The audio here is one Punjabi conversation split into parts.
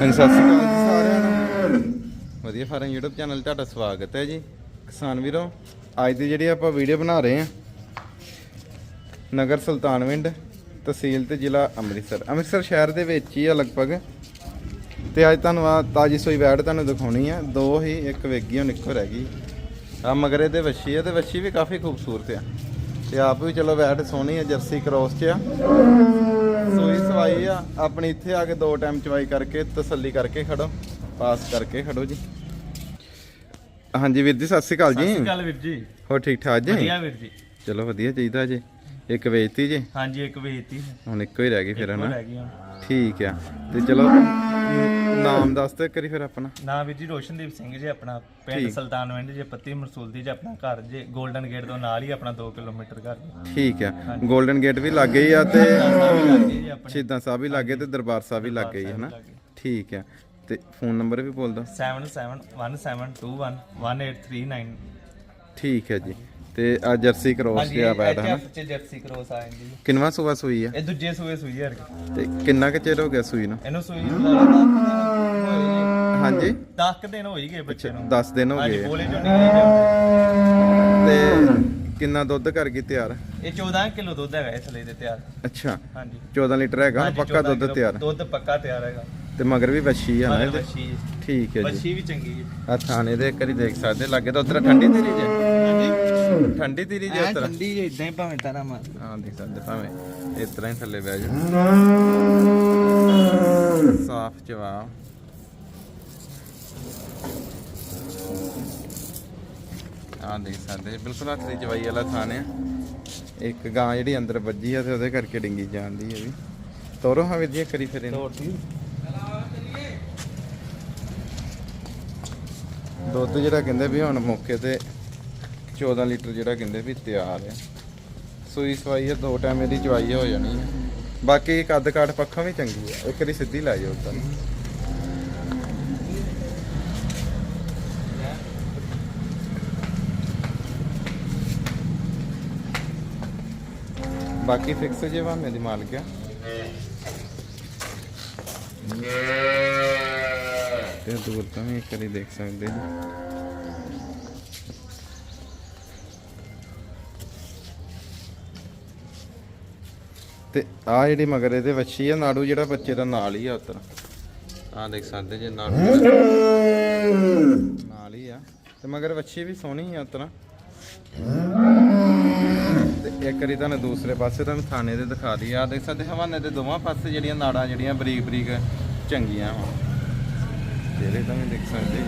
ਹਾਂਜੀ ਸਤਿ ਸ਼੍ਰੀ ਅਕਾਲ ਜੀ ਸਾਰਿਆਂ ਨੂੰ। ਵਧੀਆ ਫਾਰਮ YouTube ਚੈਨਲ 'ਤੇ ਤੁਹਾਡਾ ਸਵਾਗਤ ਹੈ ਜੀ। ਕਿਸਾਨ ਵੀਰੋ ਅੱਜ ਦੀ ਜਿਹੜੀ ਆਪਾਂ ਵੀਡੀਓ ਬਣਾ ਰਹੇ ਹਾਂ ਨਗਰ ਸੁਲਤਾਨਵਿੰਡ ਤਹਿਸੀਲ ਤੇ ਜ਼ਿਲ੍ਹਾ ਅੰਮ੍ਰਿਤਸਰ। ਅੰਮ੍ਰਿਤਸਰ ਸ਼ਹਿਰ ਦੇ ਵਿੱਚ ਹੀ ਆ ਲਗਭਗ। ਤੇ ਅੱਜ ਤੁਹਾਨੂੰ ਆ ਤਾਜੀ ਸੋਈ ਵੈੜ ਤੁਹਾਨੂੰ ਦਿਖਾਉਣੀ ਆ। ਦੋ ਹੀ ਇੱਕ ਵੇਗੀ ਹੁਣ ਇੱਕੋ ਰਹਿ ਗਈ। ਆ ਮਗਰੇ ਦੇ ਵੱਛੀ ਆ ਤੇ ਵੱਛੀ ਵੀ ਕਾਫੀ ਖੂਬਸੂਰਤ ਆ। ਤੇ ਆਪ ਵੀ ਚਲੋ ਵੈੜ ਸੋਹਣੀ ਆ ਜਰਸੀ ਕ੍ਰੋਸ 'ਚ ਆ। ਸਵਾਈ ਆ ਆਪਣੀ ਇੱਥੇ ਆ ਕੇ ਦੋ ਟਾਈਮ ਚਵਾਈ ਕਰਕੇ ਤਸੱਲੀ ਕਰਕੇ ਖੜੋ ਪਾਸ ਕਰਕੇ ਖੜੋ ਜੀ। ਹਾਂਜੀ ਵੀਰ ਜੀ ਸਤਿ ਸ਼੍ਰੀ ਅਕਾਲ ਸਤਿ ਸ਼੍ਰੀ ਜੀ ਅਕਾਲ ਵੀਰ ਜੀ। ਹੋਰ ਠੀਕ ਠਾਕ ਜੀ? ਵਧੀਆ ਵੀਰ ਜੀ। ਚਲੋ ਵਧੀਆ ਚਾਹੀਦਾ ਜੀ। ਇੱਕ ਵੇਚਤੀ ਜੀ। ਹਾਂਜੀ ਇੱਕ ਵੇਚਤੀ ਹੁਣ ਇੱਕੋ ਹੀ ਰਹਿ ਗਈ ਫਿਰ ਹਨਾ? ਰਹਿ ਗਈ ਹੁਣ। ਠੀਕ ਆ। ਤੇ ਚਲੋ ਨਾਮ ਦੱਸ ਤੇ ਕਰੀ ਫਿਰ ਆਪਣਾ। ਨਾਮ ਵੀਰ ਜੀ ਰੋਸ਼ਨਦੀਪ ਸਿੰਘ ਜੀ ਆਪਣਾ ਪਿੰਡ। ਸੁਲਤਾਨਵਿੰਡ ਜੇ ਪੱਤੀ ਮਰਸੂਲਦੀ ਜੀ ਆਪਣਾ ਘਰ ਜੇ 골ਡਨ ਗੇਟ ਤੋਂ ਨਾਲ ਹੀ ਆਪਣਾ 2 ਕਿਲੋਮੀਟਰ ਘਰ। ਠੀਕ ਆ। 골ਡਨ ਗੇਟ ਵੀ ਲੱਗੇ ਹੀ ਆ ਤੇ ਜੀ ਆਪਣੇ ਸ਼ਹੀਦਾਂ ਸਾਹਿਬ ਵੀ ਲੱਗੇ ਤੇ ਦਰਬਾਰ ਸਾਹਿਬ ਵੀ ਲੱਗੇ ਹੀ ਹਨਾ? ਠੀਕ ਆ ਤੇ ਫੋਨ ਨੰਬਰ ਵੀ ਬੋਲ ਦੋ 7717211839 ਠੀਕ ਹੈ ਜੀ। ਤੇ ਆ ਜਰਸੀ ਕ੍ਰੋਸ ਹਾਂਜੀ ਤੇ ਆ ਬੈਠ ਹਨਾ? ਐਚਐਫ ਚ ਜਰਸੀ ਕ੍ਰੋਸ ਆ ਜਾਂਦੀ ਜੀ ਕਿੰਨਵਾ ਸੂਆ ਸੂਈ ਆ? ਇਹ ਦੂਜੇ ਸੂਏ ਸੂਈ ਯਾਰ ਤੇ ਕਿੰਨਾ ਕੁ ਚਿਰ ਹੋ ਗਿਆ ਸੂਈ ਨੂੰ? ਇਹਨੂੰ ਸੂਈ ਨੂੰ ਲਾ ਹਾਂਜੀ। 10 ਦਿਨ ਹੋਈ ਗਏ ਬੱਚੇ ਨੂੰ। 10 ਦਿਨ ਹੋ ਹਾਂਜੀ ਗਏ। ਆ। ਬੋਲੇ ਚੋਂ ਨਿਕਲੀ ਜਾਂਦੀ। ਤੇ ਕਿੰਨਾ ਦੁੱਧ ਕਰ ਗਈ ਤਿਆਰ? ਇਹ 14 ਕਿਲੋ ਦੁੱਧ ਹੈਗਾ ਇਸ ਲਈ ਦੇ ਤਿਆਰ। ਅੱਛਾ। ਹਾਂਜੀ। 14 ਲੀਟਰ ਹੈਗਾ ਹਾਂਜੀ, ਪੱਕਾ 14 ਦੁੱਧ ਕਿਲੋ ਤਿਆਰ। ਦੁੱਧ ਪੱਕਾ ਤਿਆਰ ਹੈਗਾ। ਤੇ ਮਗਰ ਵੀ ਵੱਛੀ ਆ ਨਾ ਇਹਦੇ? ਠੀਕ ਹੈ ਜੀ। ਵੱਛੀ ਵੀ ਚੰਗੀ ਹੈ ਆ ਥਾਣੇ ਦੇ ਇੱਕ ਵਾਰੀ ਦੇਖ ਸਕਦੇ ਲੱਗੇ ਤਾਂ ਉਤਰਾ ਠੰਡੀ ਤੇਰੀ ਜੇ। ਠੰਡੀ ਤੇਰੀ ਜੇ ਉਤਰਾ ਠੰਡੀ ਜੇ ਇਦਾਂ ਹੀ ਭਾਵੇਂ ਤਾਰਾ ਮਾਰ। ਹਾਂ ਦੇਖ ਸਕਦੇ ਭਾਵੇਂ। ਇਸ ਤਰ੍ਹਾਂ ਹੀ ਥੱਲੇ ਬਹਿ ਜਾ। ਸਾਫ਼ ਜਵਾਬ। ਆ ਦੇਖ ਸਕਦੇ ਬਿਲਕੁਲ ਹੱਥ ਦੀ ਜਵਾਈ ਵਾਲਾ ਥਾਨ ਆ। ਇੱਕ ਗਾਂ ਜਿਹੜੀ ਅੰਦਰ ਵੱਜੀ ਆ ਤੇ ਉਹਦੇ ਕਰਕੇ ਡਿੰਗੀ ਜਾਂਦੀ ਹੈ ਵੀ। ਤੋਰੋ ਹਾਂ ਵੀਰ ਜੀ ਇੱਕ ਵਾਰੀ ਫਿਰ ਇਹਨੂੰ। ਦੁੱਧ ਜਿਹੜਾ ਕਹਿੰਦੇ ਵੀ ਹੁਣ ਮੌਕੇ ਤੇ 14 ਲੀਟਰ ਜਿਹੜਾ ਕਹਿੰਦੇ ਵੀ ਤਿਆਰ ਆ। ਸੂਈ ਸਵਾਈ ਆ ਦੋ ਟਾਈਮ ਇਹਦੀ ਚਵਾਈ ਹੋ ਜਾਣੀ ਆ। ਬਾਕੀ ਕੱਦ ਕਾਠ ਪੱਖੋਂ ਵੀ ਚੰਗੀ ਆ। ਇੱਕ ਵਾਰੀ ਸਿੱਧੀ ਲੈ ਜਾਓ ਤਾਂ ਬਾਕੀ ਫਿਕਸ ਜੇ ਵਾ ਮੇਰੀ ਤੇ ਦੂਰ ਤੋਂ ਵੀ ਇੱਕ ਦੇਖ ਸਕਦੇ ਜੀ ਤੇ ਆ ਜਿਹੜੀ ਮਗਰ ਇਹਦੇ ਵੱਛੀ ਆ, ਨਾੜੂ ਜਿਹੜਾ ਬੱਚੇ ਦਾ ਨਾਲ ਹੀ ਆ ਉਤਰ ਆ ਦੇਖ ਸਕਦੇ ਜੇ ਨਾੜੂ ਨਾਲ ਹੀ ਆ। ਤੇ ਮਗਰ ਵੱਛੀ ਵੀ ਸੋਹਣੀ ਆ ਉਤਰ ਤੇ ਇੱਕ ਵਾਰੀ ਤੁਹਾਨੂੰ ਦੂਸਰੇ ਪਾਸੇ ਤੁਹਾਨੂੰ ਥਾਣੇ ਦੇ ਦਿਖਾ ਦਈ ਆ ਦੇਖ ਸਕਦੇ ਹਵਾਨੇ ਦੇ ਦੋਵਾਂ ਪਾਸੇ ਜਿਹੜੀਆਂ ਨਾੜਾਂ ਜਿਹੜੀਆਂ ਬਰੀਕ ਬਰੀਕ ਚੰਗੀਆਂ ਵਾ। ਤੇਰੇ ਤਾਂ ਵੀ ਦੇਖ ਸਕਦੇ।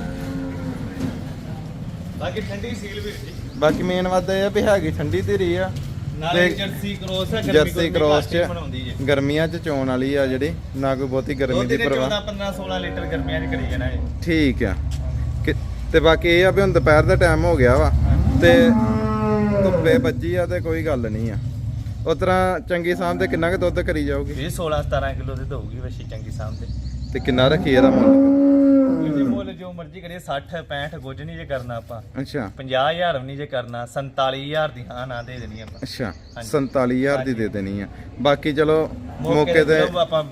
ਬਾਕੀ ਠੰਡੀ ਸੀਲ ਜੀ ਬਾਕੀ ਮੇਨ ਵਾਦਾ ਇਹ ਆ ਵੀ ਹੈਗੀ ਠੰਡੀ ਧੀਰੀ ਆ। ਨਾਲੇ ਜਰਸੀ ਕ੍ਰੋਸ ਹੈ ਜਰਸੀ ਕ੍ਰੋਸ ਚ ਗਰਮੀਆਂ ਚ ਚੋਣ ਵਾਲੀ ਆ ਜਿਹੜੀ ਨਾ ਕੋਈ ਬਹੁਤੀ ਗਰਮੀ ਦੀ ਪਰਵਾਹ। 14 15 16 ਲੀਟਰ ਗਰਮੀਆਂ 'ਚ ਕਰੀ ਜਾਣਾ ਇਹ। ਠੀਕ ਆ। ਤੇ ਬਾਕੀ ਇਹ ਆ ਵੀ ਹੁਣ ਦੁਪਹਿਰ ਦਾ ਟਾਈਮ ਹੋ ਗਿਆ ਵਾ। ਤੇ ਧੁੱਪੇ ਵੱਜੀ ਆ ਤੇ ਕੋਈ ਗੱਲ ਨਹੀਂ ਆ। ਉਸ ਤਰ੍ਹਾਂ ਚੰਗੀ ਸਾਂਭ ਤੇ ਕਿੰਨਾ ਕੁ ਦੁੱਧ ਕਰੀ ਜਾਊਗੀ? ਇਹ 16 17 ਕਿਲੋ ਦੇ ਦਊਗੀ ਵਸ਼ੀ ਚੰਗੀ ਸਾਹਮਣੇ ਤੇ। ਕਿੰਨਾ ਰੱਖੀ ਇਹਦਾ ਮੁੱਲ? ਇਹਦੇ ਮੁੱਲ ਜੋ ਮਰਜ਼ੀ ਕਰੀਏ 60 65 ਕੁਝ ਨਹੀਂ ਜੇ ਕਰਨਾ ਆਪਾਂ। ਅੱਛਾ। 50000 ਵੀ ਨਹੀਂ ਜੇ ਕਰਨਾ 47000 ਦੀ ਹਾਂ ਨਾ ਦੇ ਦੇਣੀ ਆਪਾਂ। ਅੱਛਾ ਹਾਂਜੀ। 47000 ਦੀ ਦੇ ਦੇਣੀ ਆ। ਬਾਕੀ ਚਲੋ ਮੌਕੇ ਤੇ ਤੇ ਆਪਾਂ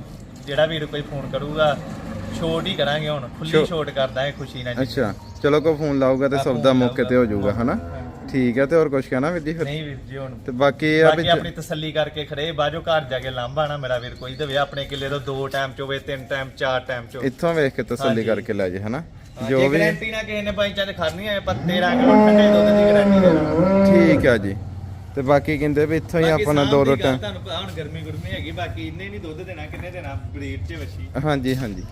ਜਿਹੜਾ ਵੀਰ ਕੋਈ ਫੋਨ ਕਰੂਗਾ ਛੋਟ ਹੀ ਕਰਾਂਗੇ ਹੁਣ। ਖੁੱਲੀ ਛੋਟ ਕਰਦਾ ਹੈ ਖੁਸ਼ੀ ਨਾਲ ਜੀ। ਅੱਛਾ ਚਲੋ ਕੋਈ ਫੋਨ ਲਾਊਗਾ ਤੇ ਸੌਦਾ ਫੋਨ ਮੌਕੇ ਤੇ ਹੋ ਜਾਊਗਾ। ਹਨਾ? ਠੀਕ ਹੈ ਤੇ ਹੋਰ ਕੁਝ ਕਹਿਣਾ ਵੀਰ ਜੀ ਫਿਰ? ਨਹੀਂ ਵੀਰ ਜੀ ਹੁਣ ਤੇ ਬਾਕੀ ਇਹ ਆ ਵੀ ਬਾਕੀ ਆਪਣੀ ਤਸੱਲੀ ਕਰਕੇ ਖੜੇ ਬਾਜੋ ਘਰ ਜਾ ਕੇ ਲਾਂਭਾ ਨਾ ਮੇਰਾ ਵੀਰ ਕੋਈ ਦੇਵੇ ਆਪਣੇ ਕਿੱਲੇ ਤੋਂ ਦੋ ਟਾਈਮ ਚ ਹੋਵੇ ਤਿੰਨ ਟਾਈਮ ਚਾਰ ਟਾਈਮ ਚ। ਇੱਥੋਂ ਵੇਖ ਕੇ ਤਸੱਲੀ। ਕਰਕੇ ਲੈ ਜੇ ਹਨਾ? ਜੋ ਵੀ ਗਾਰੰਟੀ ਨਾ ਕਿਸੇ ਨੇ ਬਾਈ ਚਾਂਸ ਖੜਨੀ ਹੈ ਪਰ 13 ਕਿਲੋ ਠੰਡੇ ਦੁੱਧ ਦੀ ਗਾਰੰਟੀ ਦੇ ਦਾਂਗੇ। ਠੀਕ ਆ ਜੀ। ਤੇ ਬਾਕੀ ਕਹਿੰਦੇ ਵੀ ਇੱਥੋਂ ਹੀ ਬਾਕੀ ਆਪਾਂ ਨੂੰ ਸਾਂਭ ਦੋ ਟਾਈਮ ਤੁਹਾਨੂੰ ਪਤਾ ਹੁਣ ਗਰਮੀ ਗੁਰਮੀ ਹੈਗੀ ਬਾਕੀ ਇੰਨੇ ਨਹੀਂ ਦੁੱਧ ਦੇਣਾ ਕਿੰਨੇ ਦੇਣਾ ਬਰੀਡ ਚ ਵਛੀ। ਹਾਂਜੀ ਹਾਂਜੀ।